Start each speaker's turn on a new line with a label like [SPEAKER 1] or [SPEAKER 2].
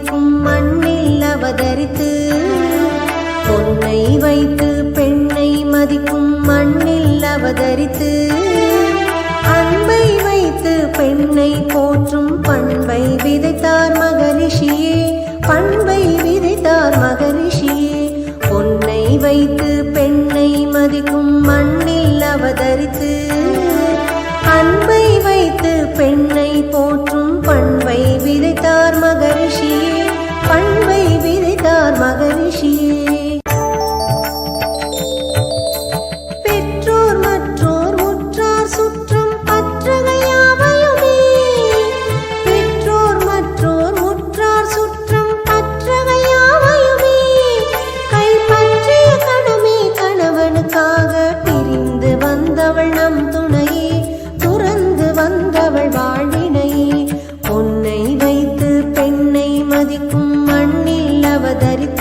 [SPEAKER 1] உதிக்கும் மண்ணில் அவதரித்து பொன்னை வைத்து பெண்ணை மதிக்கும் மண்ணில் அவதரித்து அன்பை வைத்து பெண்ணை போற்றும் பண்பை விதைத்தார் மகரிஷியே பண்பை விதைத்தார் மகரிஷியே. பொன்னை வைத்து பெண்ணை மதிக்கும் மண்ணில் அவதரித்து அன்பை வைத்து பெண்ணை போற்றும் பெற்றோர் மற்றோர் சுற்றம் பற்றவையாவையுமே மற்றோர் சுற்றம் பற்றவையாவையுமே கைப்பற்றிய கணமே கணவனுக்காக பிரிந்து வந்தவள் நம் துறந்து வந்தவள் வாழ்வினை பொன்னை வைத்து பெண்ணை மதிக்கும் மண்ணில் அவதரித்து